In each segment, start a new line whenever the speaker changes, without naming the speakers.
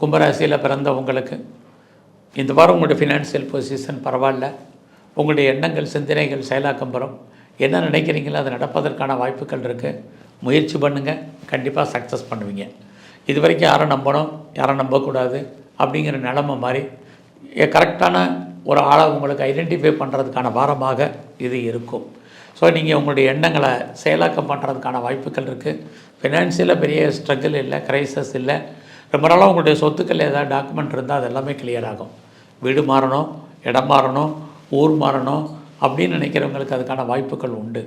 கும்பராசியில் பிறந்த உங்களுக்கு இந்த வாரம் உங்களுடைய ஃபினான்ஷியல் பொசிஷன் பரவாயில்ல. உங்களுடைய எண்ணங்கள் சிந்தனைகள் செயலாக்கம் பெறும். என்ன நினைக்கிறீங்களோ அது நடப்பதற்கான வாய்ப்புகள் இருக்குது முயற்சி பண்ணுங்கள் கண்டிப்பாக சக்ஸஸ் பண்ணுவீங்க. இது வரைக்கும் யாரை நம்பணும்? யாரை நம்பக்கூடாது? அப்படிங்கிற நிலமை மாதிரி கரெக்டான ஒரு ஆளை உங்களுக்கு ஐடென்டிஃபை பண்ணுறதுக்கான வாரமாக இது இருக்கும். ஸோ நீங்கள் உங்களுடைய எண்ணங்களை செயலாக்கம் பண்ணுறதுக்கான வாய்ப்புகள் இருக்குது ஃபினான்ஷியலாக பெரிய ஸ்ட்ரகிள் இல்லை கிரைசஸ் இல்லை. ரொம்ப நாளாக உங்களுடைய சொத்துக்கள் ஏதாவது டாக்குமெண்ட் இருந்தால் அது எல்லாமே clear ஆகும். வீடு மாறணும் இடம் மாறணும் ஊர் மாறணும் அப்படின்னு நினைக்கிறவங்களுக்கு அதுக்கான வாய்ப்புகள் உண்டு.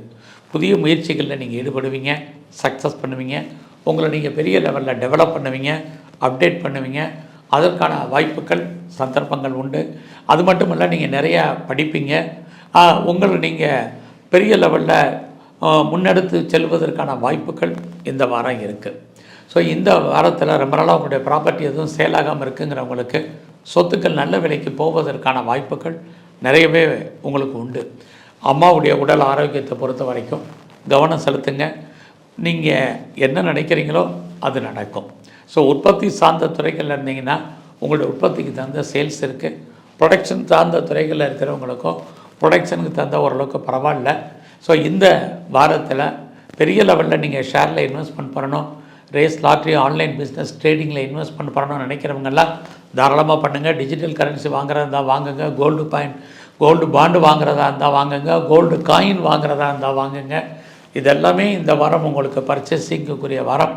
புதிய முயற்சிகளில் நீங்கள் ஈடுபடுவீங்க சக்ஸஸ் பண்ணுவீங்க உங்களை நீங்கள் பெரிய லெவலில் டெவலப் பண்ணுவீங்க அப்டேட் பண்ணுவீங்க. அதற்கான வாய்ப்புகள் சந்தர்ப்பங்கள் உண்டு. அது மட்டும் இல்லை நீங்கள் நிறையா படிப்பீங்க. உங்களை நீங்கள் பெரிய லெவலில் முன்னெடுத்து செல்வதற்கான வாய்ப்புகள் இந்த வாரம் இருக்குது ஸோ இந்த வாரத்தில் ரொம்ப நாளாக உங்களுடைய ப்ராப்பர்ட்டி எதுவும் சேலாகாமல் இருக்குங்கிறவங்களுக்கு சொத்துக்கள் நல்ல விலைக்கு போவதற்கான வாய்ப்புகள் நிறையவே உங்களுக்கு உண்டு. அம்மாவுடைய உடல் ஆரோக்கியத்தை பொறுத்த வரைக்கும் கவனம் செலுத்துங்க. நீங்கள் என்ன நினைக்கிறீங்களோ அது நடக்கும். ஸோ உற்பத்தி சார்ந்த துறைகளில் இருந்தீங்கன்னா உங்களுடைய உற்பத்திக்கு தகுந்த சேல்ஸ் இருக்குது ப்ரொடக்ஷன் சார்ந்த துறைகளில் இருக்கிறவங்களுக்கும் ப்ரொடக்ஷனுக்கு தகுந்த ஓரளவுக்கு பரவாயில்ல. ஸோ இந்த வாரத்தில் பெரிய லெவலில் நீங்கள் ஷேரில் இன்வெஸ்ட்மெண்ட் பண்ணணும். ரேஸ் லாட்ரி ஆன்லைன் பிஸ்னஸ் ட்ரேடிங்கில் இன்வெஸ்ட்மெண்ட் பண்ணணும்னு நினைக்கிறவங்கெல்லாம் தாராளமாக பண்ணுங்கள் டிஜிட்டல் கரன்சி வாங்குறதா இருந்தால் வாங்குங்க. கோல்டு பாயிண்ட் கோல்டு பாண்டு வாங்குறதா இருந்தால் வாங்குங்க. கோல்டு காயின் வாங்குறதா இருந்தால் வாங்குங்க. இதெல்லாமே இந்த வாரம் உங்களுக்கு பர்ச்சேசிங்குக்குரிய வாரம்.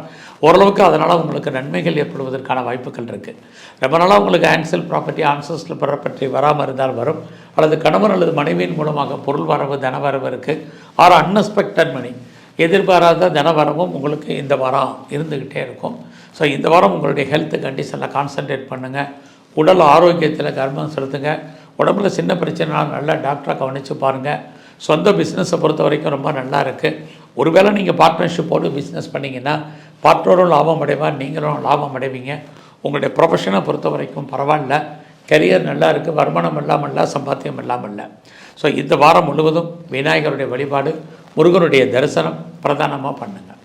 ஓரளவுக்கு அதனால் உங்களுக்கு நன்மைகள் ஏற்படுவதற்கான வாய்ப்புகள் இருக்குது ரொம்ப நாளாக உங்களுக்கு ஆன்சல் ப்ராப்பர்ட்டி ஆன்சல்ஸில் ப்ராப்பர்ட்டி வராமல் இருந்தால் வரும். அல்லது கணவன் அல்லது மனைவியின் மூலமாக பொருள் வரவு தனவரவு இருக்குது ஆர் அன்எக்ஸ்பெக்டட் மணி எதிர்பாராத தனவரவும் உங்களுக்கு இந்த வாரம் இருந்துக்கிட்டே இருக்கும். ஸோ இந்த வாரம் உங்களுடைய ஹெல்த் கண்டிஷனில் கான்சென்ட்ரேட் பண்ணுங்கள் உடல் ஆரோக்கியத்தில் கர்மம் செலுத்துங்க. உடம்புல சின்ன பிரச்சனைனாலும் நல்லா டாக்டரை கவனித்து பாருங்கள் சொந்த பிஸ்னஸை பொறுத்த வரைக்கும் ரொம்ப நல்லா இருக்குது ஒருவேளை நீங்கள் பார்ட்னர்ஷிப்போடு பிஸ்னஸ் பண்ணிங்கன்னா பார்ட்னரும் லாபம் அடைவார் நீங்களும் லாபம் அடைவீங்க. உங்களுடைய ப்ரொஃபஷனை பொறுத்த வரைக்கும் பரவாயில்ல. கரியர் நல்லா இருக்குது வருமானம் இல்லாமல் இல்லை சம்பாத்தியம் இல்லாமல் இல்லை. ஸோ இந்த வாரம் முழுவதும் விநாயகருடைய வழிபாடு முருகனுடைய தரிசனம் பிரதானமாக பண்ணுங்கள்